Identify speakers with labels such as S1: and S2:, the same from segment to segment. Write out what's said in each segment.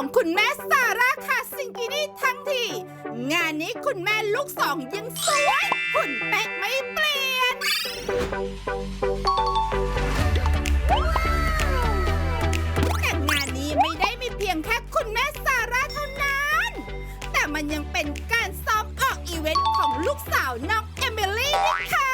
S1: ของคุณแม่ซาร่าคาซิงกินี่ทั้งที งานนี้คุณแม่ลูกสองยังสวยหุ่นเป๊ะไม่เปลี่ยน แต่งานนี้ไม่ได้มีเพียงแค่คุณแม่ซาร่าเท่านั้น แต่มันยังเป็นการซ้อมออกอีเวนต์ของลูกสาวน้องเอมิลี่ด้วยค่ะ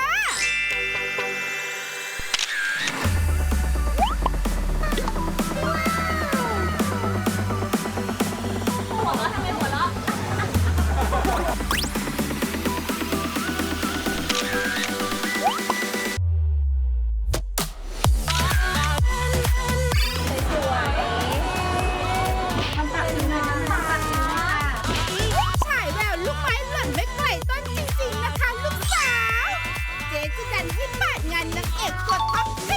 S1: เจ๊จะดันให้ปาดงานนางเอกกดท็อปให้